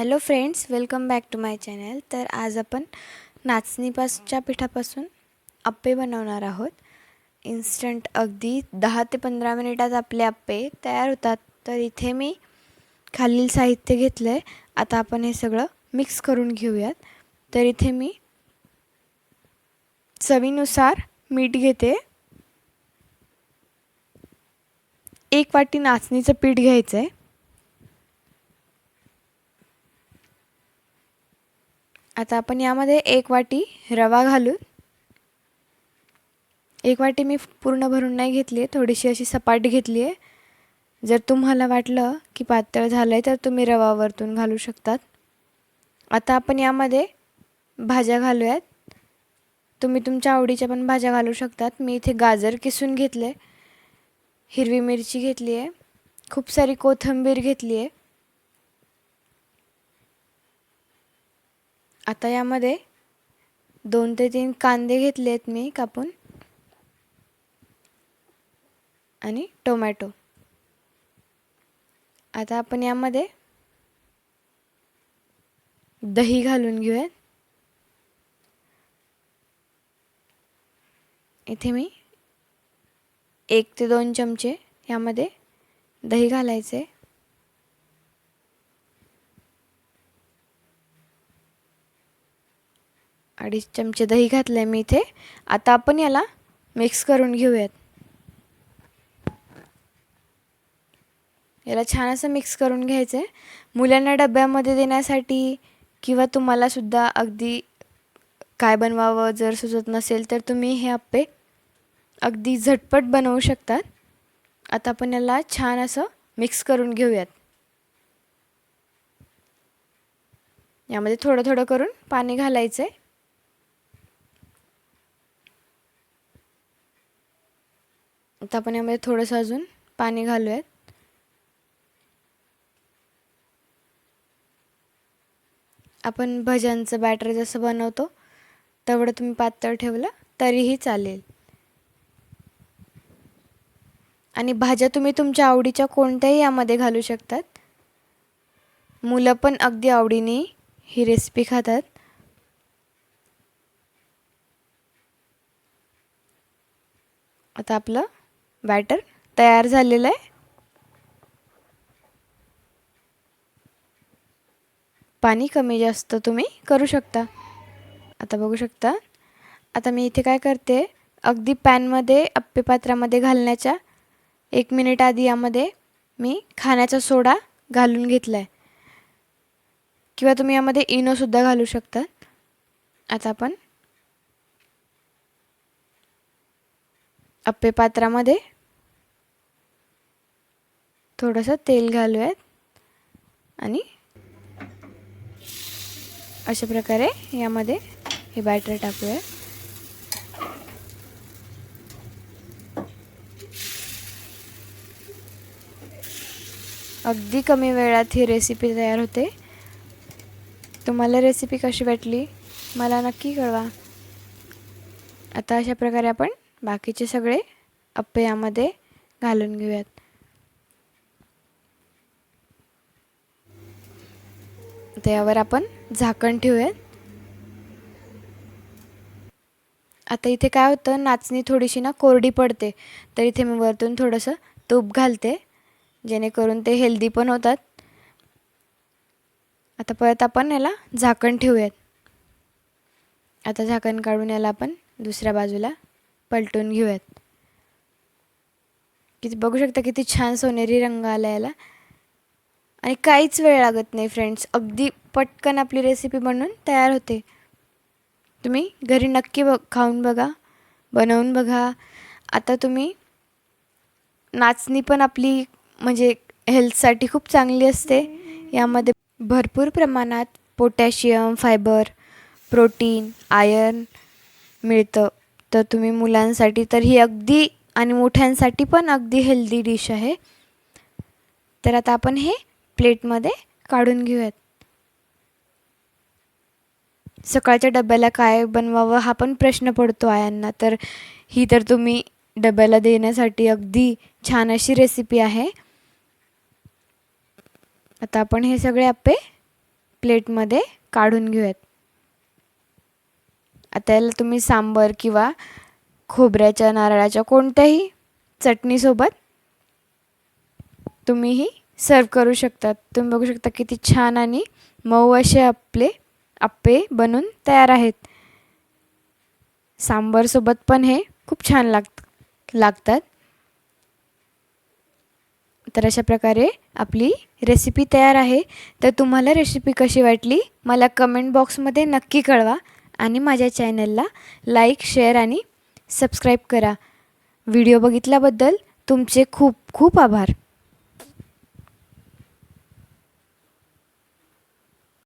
Hello friends welcome back to my channel. तर आज आपण नाचणीपासच्या पिठापासून अप्पे बनवणार आहोत. इन्स्टंट अगदी दहा ते पंधरा मिनिटात आपले अप्पे तयार होतात. तर इथे मी खालील साहित्य घेतलं आहे आता आपण हे सगळं मिक्स करून घेऊयात. तर इथे मी चवीनुसार मीठ घेते. एक वाटी नाचणीचं पीठ घ्यायचं आहे आता आपण यामध्ये एक वाटी रवा घालू एक वाटी मी पूर्ण भरून नाही घेतली आहे थोडीशी अशी सपाट घेतली आहे. जर तुम्हाला वाटलं की पातळ झालं आहे तर तुम्ही रवा वरतून घालू शकतात. आता आपण यामध्ये भाज्या घालूयात. तुम्ही तुमच्या आवडीच्या पण भाज्या घालू शकतात. मी इथे गाजर किसून घेतले हिरवी मिरची घेतली आहे. खूप सारी कोथिंबीर घेतली आहे. आता यामध्ये दोन ते तीन कांदे घेतले आहेत मी कापून. आणि टोमॅटो. आता आपण यामध्ये दही घालून घेऊयात. इथे मी एक ते दोन चमचे यामध्ये दही घालायचे. अडीच चमचे दही घातलं आहे मी इथे. आता आपण याला मिक्स करून घेऊयात. याला छान असं मिक्स करून घ्यायचं आहे मुलांना डब्यामध्ये देण्यासाठी किंवा तुम्हालासुद्धा अगदी काय बनवावं जर सुचत नसेल तर तुम्ही हे आप्पे अगदी झटपट बनवू शकतात. आता आपण याला छान असं मिक्स करून घेऊयात. यामध्ये थोडं थोडं करून पाणी घालायचं आहे आता आपण यामध्ये थोडंसं अजून पाणी घालूयात. आपण भज्यांचं बॅटर जसं बनवतो तेवढं तुम्ही पातळ ठेवलं तरीही चालेल. आणि भाज्या तुम्ही तुमच्या आवडीच्या कोणत्याही यामध्ये घालू शकतात. मुलं पण अगदी आवडीने ही रेसिपी खातात. आता आपलं बॅटर तयार झालेलं आहे. पाणी कमी जास्त तुम्ही करू शकता. आता बघू शकता. आता मी इथे काय करते अगदी पॅनमध्ये अप्पे पात्रामध्ये घालण्याच्या एक मिनिट आधी यामध्ये मी खाण्याचा सोडा घालून घेतला आहे किंवा तुम्ही यामध्ये इनोसुद्धा घालू शकता. आता आपण अप्पे पात्रामध्ये थोडंसं तेल घालूयात. आणि अशा प्रकारे यामध्ये हे बॅटर टाकूया अगदी कमी वेळात ही रेसिपी तयार होते. तुम्हाला रेसिपी कशी वाटली? मला नक्की कळवा. आता अशा प्रकारे आपण बाकीचे सगळे अप्पे यामध्ये घालून घेऊयात. त्यावर आपण झाकण ठेवूयात. आता इथे काय होतं नाचणी थोडीशी ना कोरडी पडते तर इथे मी वरतून थोडंसं तूप घालते जेणेकरून ते हेल्दी पण होतात. आता परत आपण याला झाकण ठेवूयात. आता झाकण काढून याला आपण दुसऱ्या बाजूला पलटून घेऊयात. किती बघू शकता किती छान सोनेरी रंग आला याला. आणि काहीच वेळ लागत नाही फ्रेंड्स अगदी पटकन आपली रेसिपी बनवून तयार होते. तुम्ही घरी नक्की बघ खाऊन बघा बनवून बघा. आता तुम्ही नाचणी पण आपली म्हणजे हेल्थसाठी खूप चांगली असते. यामध्ये भरपूर प्रमाणात पोटॅशियम फायबर प्रोटीन आयर्न मिळतं. तर तुम्ही मुलांसाठी तर ही अगदी आणि मोठ्यांसाठी पण अगदी हेल्दी डिश आहे. तर आता आपण हे प्लेटमध्ये काढून घेऊयात. सकाळच्या डब्याला काय बनवावं हा पण प्रश्न पडतो आयांना. तर ही तर तुम्ही डब्याला देण्यासाठी अगदी छान अशी रेसिपी आहे. आता आपण हे सगळे आप्पे प्लेटमध्ये काढून घेऊयात. आता याला तुम्ही सांबर किंवा खोबऱ्याच्या नारळाच्या कोणत्याही चटणीसोबत तुम्हीही सर्व करू शकतात तुम्ही बघू शकता किती छान आणि मऊ असे आपले आप्पे बनून तयार आहेत. सांबरसोबत पण हे खूप छान लाग लागतात. तर अशा प्रकारे आपली रेसिपी तयार आहे. तर तुम्हाला रेसिपी कशी वाटली मला कमेंट बॉक्समध्ये नक्की कळवा. आणि माझ्या चॅनलला लाईक शेअर आणि सबस्क्राईब करा. व्हिडिओ बघितल्याबद्दल तुमचे खूप खूप आभार.